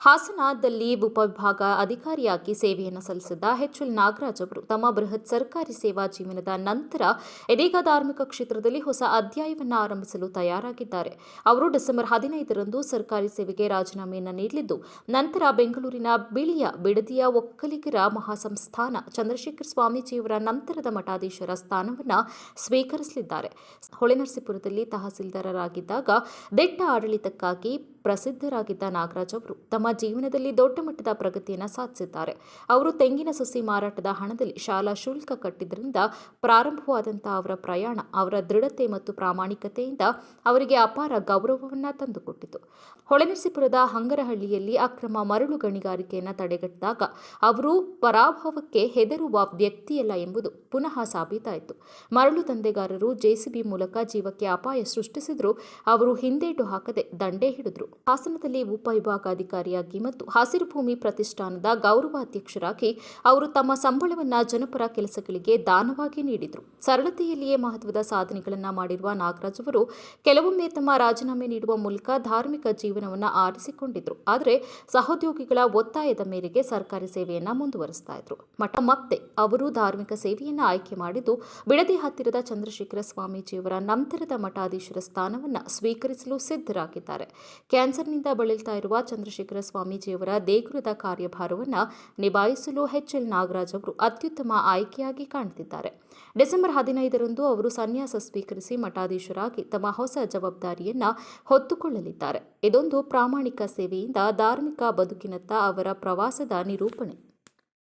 ಹಾಸನದಲ್ಲಿ ಉಪವಿಭಾಗ ಅಧಿಕಾರಿಯಾಗಿ ಸೇವೆಯನ್ನು ಸಲ್ಲಿಸಿದ್ದ ಎಚ್ ಎಲ್ ನಾಗರಾಜ್ ಅವರು ತಮ್ಮ ಬೃಹತ್ ಸರ್ಕಾರಿ ಸೇವಾ ಜೀವನದ ನಂತರ ಇದೀಗ ಧಾರ್ಮಿಕ ಕ್ಷೇತ್ರದಲ್ಲಿ ಹೊಸ ಅಧ್ಯಾಯವನ್ನು ಆರಂಭಿಸಲು ತಯಾರಾಗಿದ್ದಾರೆ. ಅವರು ಡಿಸೆಂಬರ್ ಹದಿನೈದರಂದು ಸರ್ಕಾರಿ ಸೇವೆಗೆ ರಾಜೀನಾಮೆಯನ್ನು ನೀಡಲಿದ್ದು, ನಂತರ ಬೆಂಗಳೂರಿನ ಬಿಳಿಯ ಬಿಡದಿಯ ಒಕ್ಕಲಿಗರ ಮಹಾಸಂಸ್ಥಾನ ಚಂದ್ರಶೇಖರ್ ಸ್ವಾಮೀಜಿಯವರ ನಂತರದ ಮಠಾಧೀಶರ ಸ್ಥಾನವನ್ನು ಸ್ವೀಕರಿಸಲಿದ್ದಾರೆ. ಹೊಳೆನರಸೀಪುರದಲ್ಲಿ ತಹಸೀಲ್ದಾರರಾಗಿದ್ದಾಗ ದಿಟ್ಟ ಆಡಳಿತಕ್ಕಾಗಿ ಪ್ರಸಿದ್ಧರಾಗಿದ್ದ ನಾಗರಾಜ್ ಅವರು ತಮ್ಮ ಜೀವನದಲ್ಲಿ ದೊಡ್ಡ ಮಟ್ಟದ ಪ್ರಗತಿಯನ್ನು ಸಾಧಿಸಿದ್ದಾರೆ. ಅವರು ತೆಂಗಿನ ಸಸಿ ಮಾರಾಟದ ಹಣದಲ್ಲಿ ಶಾಲಾ ಶುಲ್ಕ ಕಟ್ಟಿದ್ರಿಂದ ಪ್ರಾರಂಭವಾದಂತಹ ಅವರ ಪ್ರಯಾಣ, ಅವರ ದೃಢತೆ ಮತ್ತು ಪ್ರಾಮಾಣಿಕತೆಯಿಂದ ಅವರಿಗೆ ಅಪಾರ ಗೌರವವನ್ನು ತಂದುಕೊಟ್ಟಿತು. ಹೊಳೆನರಸೀಪುರದ ಹಂಗರಹಳ್ಳಿಯಲ್ಲಿ ಅಕ್ರಮ ಮರಳು ಗಣಿಗಾರಿಕೆಯನ್ನು ತಡೆಗಟ್ಟಿದಾಗ ಅವರು ಪರಾಭವಕ್ಕೆ ಹೆದರುವ ವ್ಯಕ್ತಿಯಲ್ಲ ಎಂಬುದು ಪುನಃ ಸಾಬೀತಾಯಿತು. ಮರಳು ದಂಧೆಗಾರರು ಜೆಸಿಬಿ ಮೂಲಕ ಜೀವಕ್ಕೆ ಅಪಾಯ ಸೃಷ್ಟಿಸಿದ್ರು, ಅವರು ಹಿಂದೇಟು ಹಾಕದೆ ದಂಡೆ ಹಿಡಿದ್ರು. ಹಾಸನದಲ್ಲಿ ಉಪವಿಭಾಗಾಧಿಕಾರಿಯಾಗಿ ಮತ್ತು ಹಸಿರು ಭೂಮಿ ಪ್ರತಿಷ್ಠಾನದ ಗೌರವಾಧ್ಯಕ್ಷರಾಗಿ ಅವರು ತಮ್ಮ ಸಂಬಳವನ್ನ ಜನಪರ ಕೆಲಸಗಳಿಗೆ ದಾನವಾಗಿ ನೀಡಿದರು. ಸರಳತೆಯಲ್ಲಿಯೇ ಮಹತ್ವದ ಸಾಧನೆಗಳನ್ನು ಮಾಡಿರುವ ನಾಗರಾಜ್ ಅವರು ಕೆಲವೊಮ್ಮೆ ತಮ್ಮ ರಾಜೀನಾಮೆ ನೀಡುವ ಮೂಲಕ ಧಾರ್ಮಿಕ ಜೀವನವನ್ನು ಆರಿಸಿಕೊಂಡಿದ್ರು. ಆದರೆ ಸಹೋದ್ಯೋಗಿಗಳ ಒತ್ತಾಯದ ಮೇರೆಗೆ ಸರ್ಕಾರಿ ಸೇವೆಯನ್ನ ಮುಂದುವರಿಸ್ತಾ ಇದ್ರು. ಮಠ ಮತ್ತೆ ಅವರು ಧಾರ್ಮಿಕ ಸೇವೆಯನ್ನ ಆಯ್ಕೆ ಮಾಡಿದ್ದು ಬಿಡದಿ ಹತ್ತಿರದ ಚಂದ್ರಶೇಖರ ಸ್ವಾಮೀಜಿಯವರ ನಂತರದ ಮಠಾಧೀಶರ ಸ್ಥಾನವನ್ನ ಸ್ವೀಕರಿಸಲು ಸಿದ್ಧರಾಗಿದ್ದಾರೆ. ಕ್ಯಾನ್ಸರ್ನಿಂದ ಬಳಲ್ತಾ ಇರುವ ಚಂದ್ರಶೇಖರ ಸ್ವಾಮೀಜಿಯವರ ದೇಗುಲದ ಕಾರ್ಯಭಾರವನ್ನು ನಿಭಾಯಿಸಲು ಎಚ್ ಎಲ್ ನಾಗರಾಜ್ ಅವರು ಅತ್ಯುತ್ತಮ ಆಯ್ಕೆಯಾಗಿ ಕಾಣುತ್ತಿದ್ದಾರೆ ಡಿಸೆಂಬರ್ ಹದಿನೈದರಂದು ಅವರು ಸನ್ಯಾಸ ಸ್ವೀಕರಿಸಿ ಮಠಾಧೀಶರಾಗಿ ತಮ್ಮ ಹೊಸ ಜವಾಬ್ದಾರಿಯನ್ನ ಹೊತ್ತುಕೊಳ್ಳಲಿದ್ದಾರೆ. ಇದೊಂದು ಪ್ರಾಮಾಣಿಕ ಸೇವೆಯಿಂದ ಧಾರ್ಮಿಕ ಬದುಕಿನತ್ತ ಅವರ ಪ್ರವಾಸದ ನಿರೂಪಣೆ.